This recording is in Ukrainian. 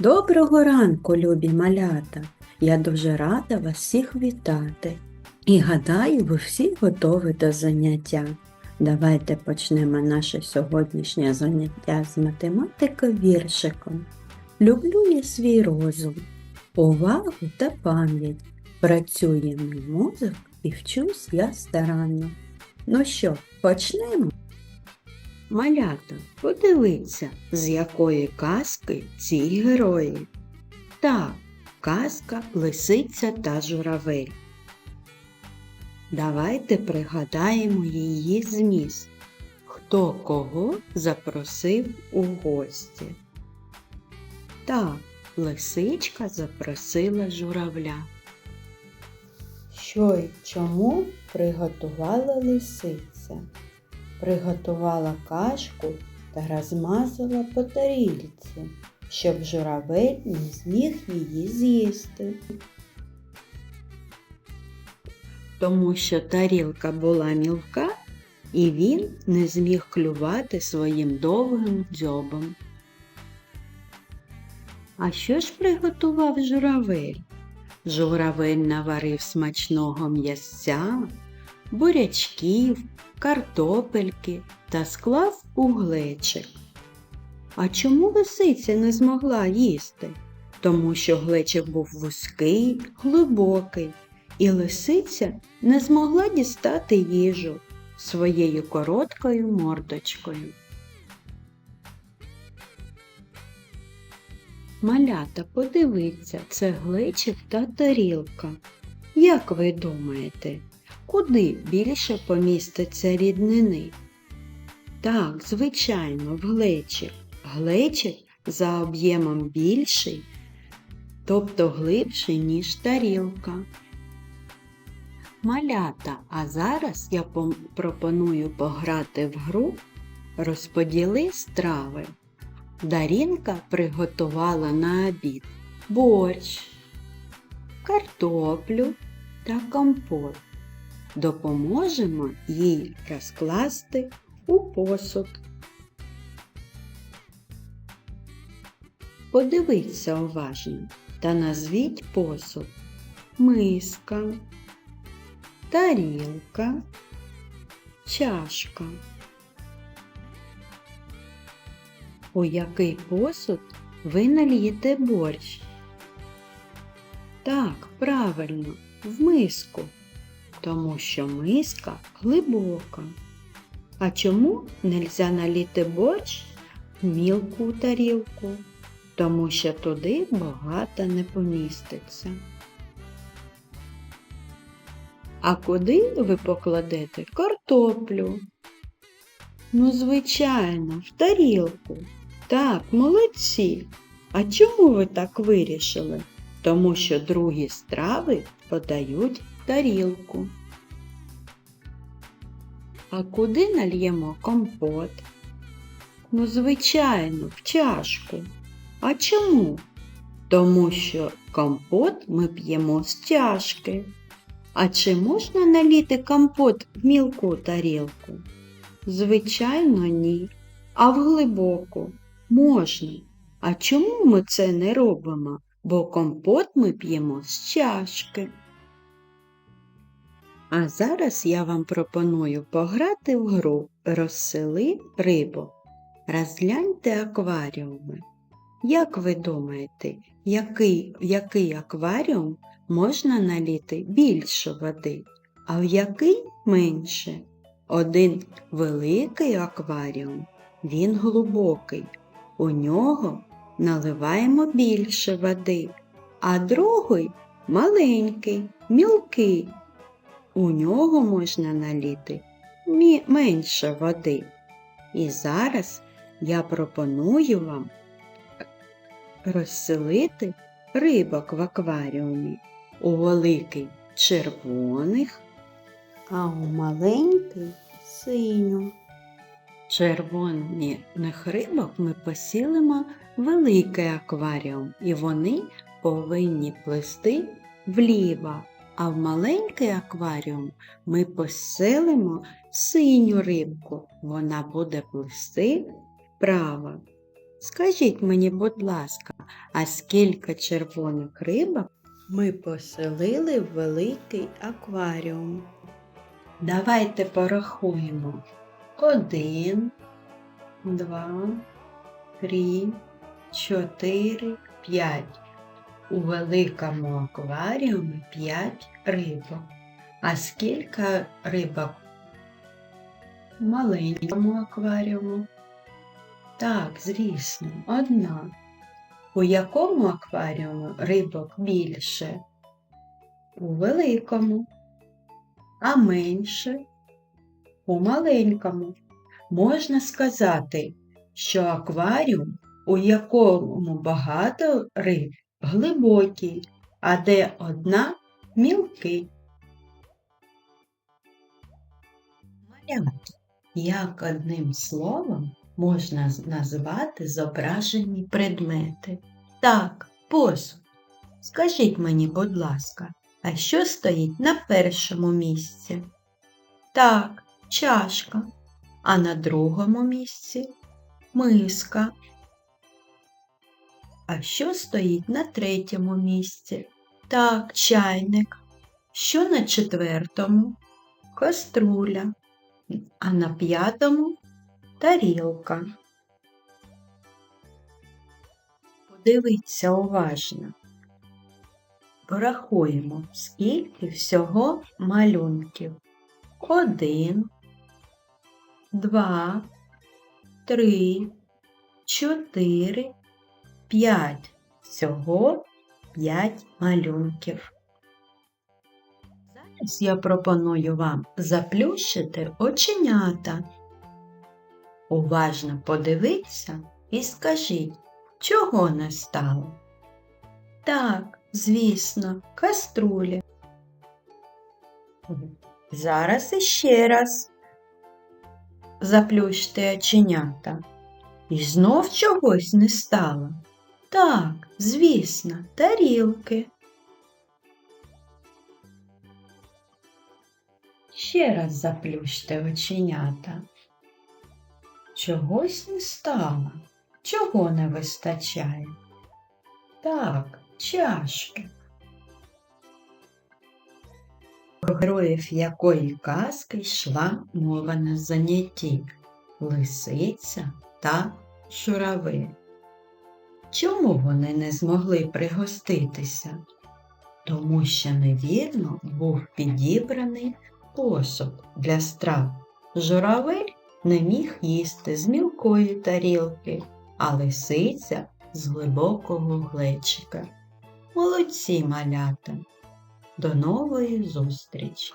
Доброго ранку, любі малята! Я дуже рада вас всіх вітати. І гадаю, ви всі готові до заняття. Давайте почнемо наше сьогоднішнє заняття з математики віршиком. Люблю я свій розум, увагу та пам'ять. Працює мій мозок і вчусь я старанно. Ну що, почнемо? Малята, подивіться, з якої казки ці герої. Так, казка Лисиця та журавель. Давайте пригадаємо її зміст. Хто кого запросив у гості? Так, лисичка запросила журавля. Що й чому приготувала лисиця? Приготувала кашку та розмазала по тарілці, щоб журавель не зміг її з'їсти. Тому що тарілка була мілка, і він не зміг клювати своїм довгим дзьобом. А що ж приготував журавель? Журавель наварив смачного м'ясця, бурячків, картопельки та склав у глечик. А чому лисиця не змогла їсти? Тому що глечик був вузький, глибокий, і лисиця не змогла дістати їжу своєю короткою мордочкою. Малята, подивіться, це глечик та тарілка. Як ви думаєте, куди більше поміститься ріднини? Так, звичайно, в глечик. Глечик за об'ємом більший, тобто глибший, ніж тарілка. Малята, а зараз я пропоную пограти в гру Розподіли страви. Дарінка приготувала на обід борщ, картоплю та компот. Допоможемо їй розкласти у посуд. Подивіться уважно та назвіть посуд миска, тарілка, чашка. У який посуд ви нальєте борщ? Так, правильно, в миску, тому що миска глибока. А чому нельзя наліти борщ в мілку тарілку? Тому що туди багато не поміститься. А куди ви покладете картоплю? Ну, звичайно, в тарілку. Так, молодці. А чому ви так вирішили? Тому що другі страви подають тарілку. А куди нальємо компот? Ну, звичайно, в чашку. А чому? Тому що компот ми п'ємо з чашки. А чи можна наліти компот в мілку тарілку? Звичайно, ні. А в глибоку можна. А чому ми це не робимо? Бо компот ми п'ємо з чашки. А зараз я вам пропоную пограти в гру Розсели рибу. Розгляньте акваріуми. Як ви думаєте, який, в який акваріум можна наліти більше води, а в який менше? Один великий акваріум, він глибокий. У нього наливаємо більше води, а другий маленький, мілкий. У нього можна наліти менше води. І зараз я пропоную вам розселити рибок в акваріумі у великий червоних, а у маленький синю. Червоних рибок ми посілимо великий акваріум, і вони повинні плисти вліво, а в маленький акваріум ми поселимо синю рибку, вона буде плисти вправо. Скажіть мені, будь ласка, а скільки червоних рибок ми поселили в великий акваріум? Давайте порахуємо. Один, два, три, чотири, п'ять. У великому акваріумі п'ять рибок. А скільки рибок в маленькому акваріуму? Так, звісно, одна. У якому акваріумі рибок більше? У великому, а менше у маленькому. Можна сказати, що акваріум, у якому багато риб, глибокий, а де одна мілкий. Малята, як одним словом можна назвати зображені предмети? Так, посуд. Скажіть мені, будь ласка, а що стоїть на першому місці? Так, чашка. А на другому місці миска. А що стоїть на третьому місці? Так, чайник. Що на четвертому? Каструля. А на п'ятому тарілка. Подивіться уважно. Порахуємо, скільки всього малюнків. Один, два, три, чотири, п'ять. Всього п'ять малюнків. Зараз я пропоную вам заплющити оченята. Уважно подивіться і скажіть, чого не стало? Так, звісно, каструлі. Зараз іще раз заплющте оченята. І знов чогось не стало. Так, звісно, тарілки. Ще раз заплющте оченята. Чогось не стало. Чого не вистачає? Так, чашки. Про героїв якої казки йшла мова на занятті Лисиця та Шуравель. Чому вони не змогли пригоститися? Тому що невірно був підібраний посуд для страв. Журавель не міг їсти з мілкої тарілки, а лисиця з глибокого глечика. Молодці малята! До нової зустрічі!